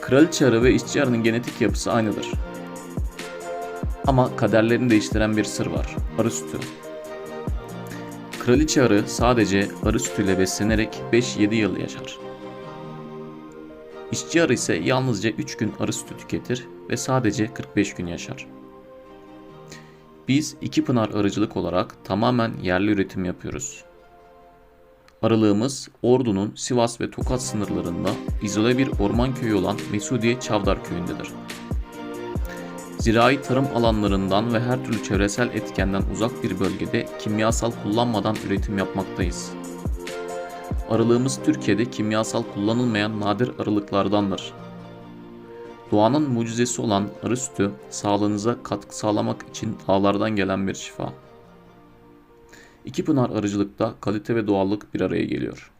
Kraliçe arı ve işçi arının genetik yapısı aynıdır. Ama kaderlerini değiştiren bir sır var. Arı sütü. Kraliçe arı sadece arı sütüyle beslenerek 5-7 yıl yaşar. İşçi arı ise yalnızca 3 gün arı sütü tüketir ve sadece 45 gün yaşar. Biz iki pınar arıcılık olarak tamamen yerli üretim yapıyoruz. Arılığımız Ordu'nun Sivas ve Tokat sınırlarında izole bir orman köyü olan Mesudiye Çavdar köyündedir. Zirai tarım alanlarından ve her türlü çevresel etkenden uzak bir bölgede kimyasal kullanmadan üretim yapmaktayız. Arılığımız Türkiye'de kimyasal kullanılmayan nadir arılıklardandır. Doğanın mucizesi olan arı sütü sağlığınıza katkı sağlamak için dağlardan gelen bir şifa. İki pınar arıcılıkta kalite ve doğallık bir araya geliyor.